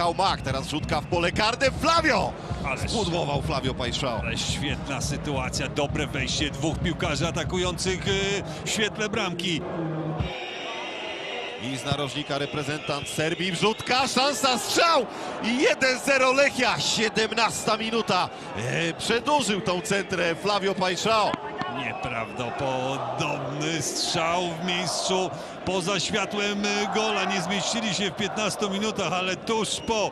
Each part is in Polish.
Michał teraz rzutka w pole karne, Flavio! Spudłował Flavio Pajszao. Ale świetna sytuacja, dobre wejście dwóch piłkarzy atakujących y, w świetle bramki. I z narożnika reprezentant Serbii, wrzutka, szansa, strzał i 1-0 Lechia, 17 minuta. E, przedłużył tą centrę Flavio Pajszao. Nieprawdopodobny strzał w miejscu poza światłem y, gola. Nie zmieścili się w 15 minutach, ale tuż po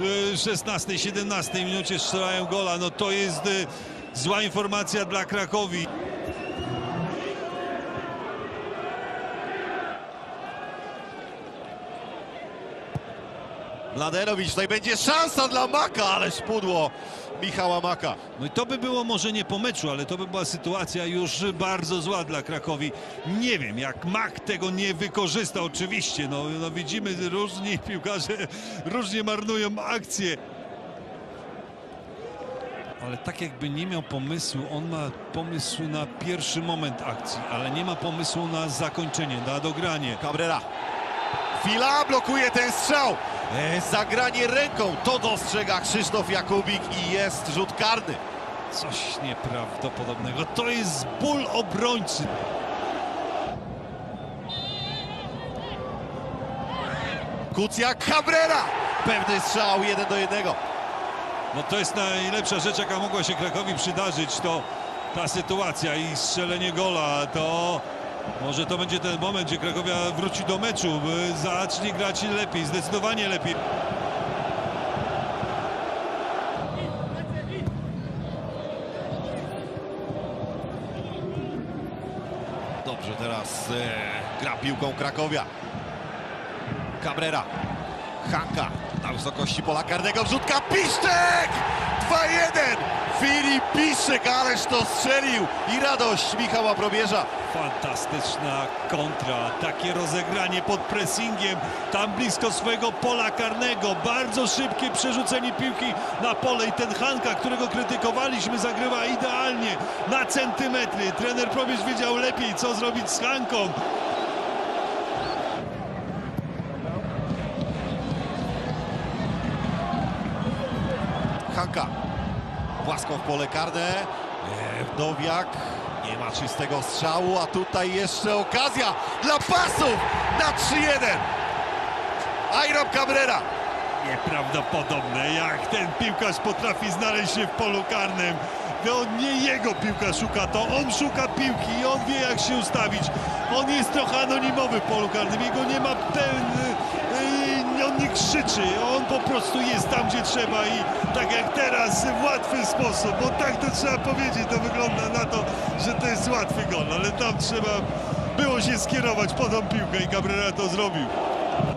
y, 16-17 minucie strzelają gola. No to jest y, zła informacja dla Krakowi. Mladenowicz, tutaj będzie szansa dla Maka, ale pudło Michała Maka. No i to by było może nie po meczu, ale to by była sytuacja już bardzo zła dla Krakowi. Nie wiem, jak Mak tego nie wykorzysta, oczywiście. No, no widzimy, różni piłkarze różnie marnują akcje. Ale tak jakby nie miał pomysłu, on ma pomysł na pierwszy moment akcji, ale nie ma pomysłu na zakończenie, na dogranie. Cabrera. Chwila, blokuje ten strzał. E, zagranie ręką, to dostrzega Krzysztof Jakubik i jest rzut karny. Coś nieprawdopodobnego. To jest ból obrońcy. Kucjak, Cabrera. Pewny strzał, 1 do 1. No to jest najlepsza rzecz, jaka mogła się Krakowi przydarzyć, to ta sytuacja i strzelenie gola, to może to będzie ten moment, gdzie Krakowia wróci do meczu, zacznie grać lepiej, zdecydowanie lepiej. Dobrze, teraz e, gra piłką Krakowia. Cabrera. Hanka na wysokości pola karnego. Wrzutka Piszczek! 2-1! Filip Piszczek, ależ to strzelił! I radość Michała Probierza. Fantastyczna kontra, takie rozegranie pod pressingiem, tam blisko swojego pola karnego, bardzo szybkie przerzucenie piłki na pole i ten Hanka, którego krytykowaliśmy, zagrywa idealnie, na centymetry. Trener Probierz wiedział lepiej, co zrobić z Hanką. Hanka. Płasko w pole karne. Wdowiak. Nie ma czystego strzału, a tutaj jeszcze okazja dla pasów na 3-1. Iram Cabrera. Nieprawdopodobne, jak ten piłkarz potrafi znaleźć się w polu karnym. No nie jego piłka szuka to, on szuka piłki i on wie jak się ustawić. On jest trochę anonimowy w polu karnym, jego nie ma ten... On nie krzyczy, on po prostu jest tam gdzie trzeba i tak jak teraz w łatwy sposób, bo tak to trzeba powiedzieć, to wygląda na to, że to jest łatwy gol, ale tam trzeba było się skierować po tą piłkę i Cabrera to zrobił.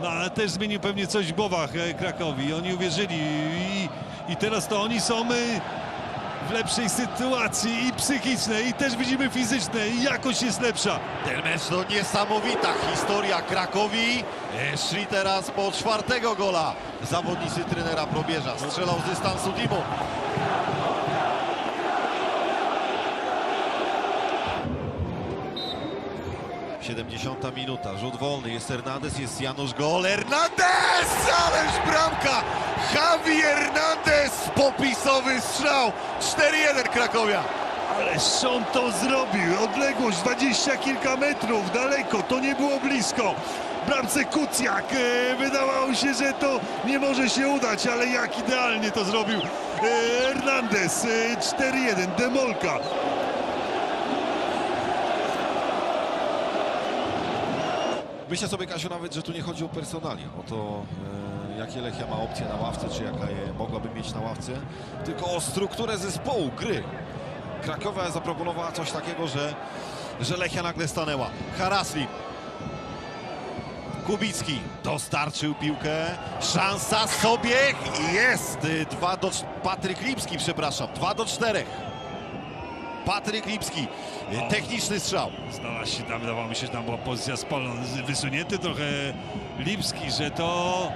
No ale też zmienił pewnie coś w głowach e, Krakowi. Oni uwierzyli i, i teraz to oni są e, w lepszej sytuacji i psychicznej i też widzimy fizycznej i jakość jest lepsza. Ten mecz to niesamowita historia Krakowi. Szli teraz po czwartego gola zawodnicy trenera Probierza. Strzelał z dystansu Dimo. Siedemdziesiąta minuta, rzut wolny, jest Hernandez, jest Janusz Gol, Hernandez! Ależ bramka! Javi Hernandez! Popisowy strzał! 4-1 Krakowia! Ależ on to zrobił. Odległość dwadzieścia kilka metrów daleko. To nie było blisko. Bramce Kucjak. E, wydawało się, że to nie może się udać, ale jak idealnie to zrobił e, Hernandez. E, 4-1. Demolka. Myślę sobie, Kasiu, nawet, że tu nie chodzi o personalia, o to, e, jakie Lechia ma opcje na ławce, czy jaka je mogłaby mieć na ławce, tylko o strukturę zespołu, gry. Krakowa zaproponowała coś takiego, że, że Lechia nagle stanęła. Harasli. Kubicki dostarczył piłkę. Szansa sobie jest. Y, Dwa do... cz- Patryk Lipski, przepraszam. Dwa do czterech. Patryk Lipski. Y, O. Techniczny strzał. Znalazł się tam, wydawało mi się, że tam była pozycja spalona, wysunięty trochę Lipski, że to,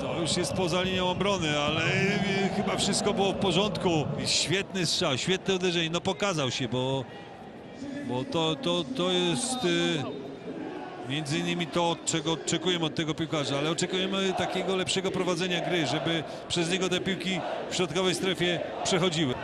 to już jest poza linią obrony, ale e, chyba wszystko było w porządku. Świetny strzał, świetne uderzenie, no pokazał się, bo, bo to, to, to jest Między innymi to, czego oczekujemy od tego piłkarza, ale oczekujemy takiego lepszego prowadzenia gry, żeby przez niego te piłki w środkowej strefie przechodziły.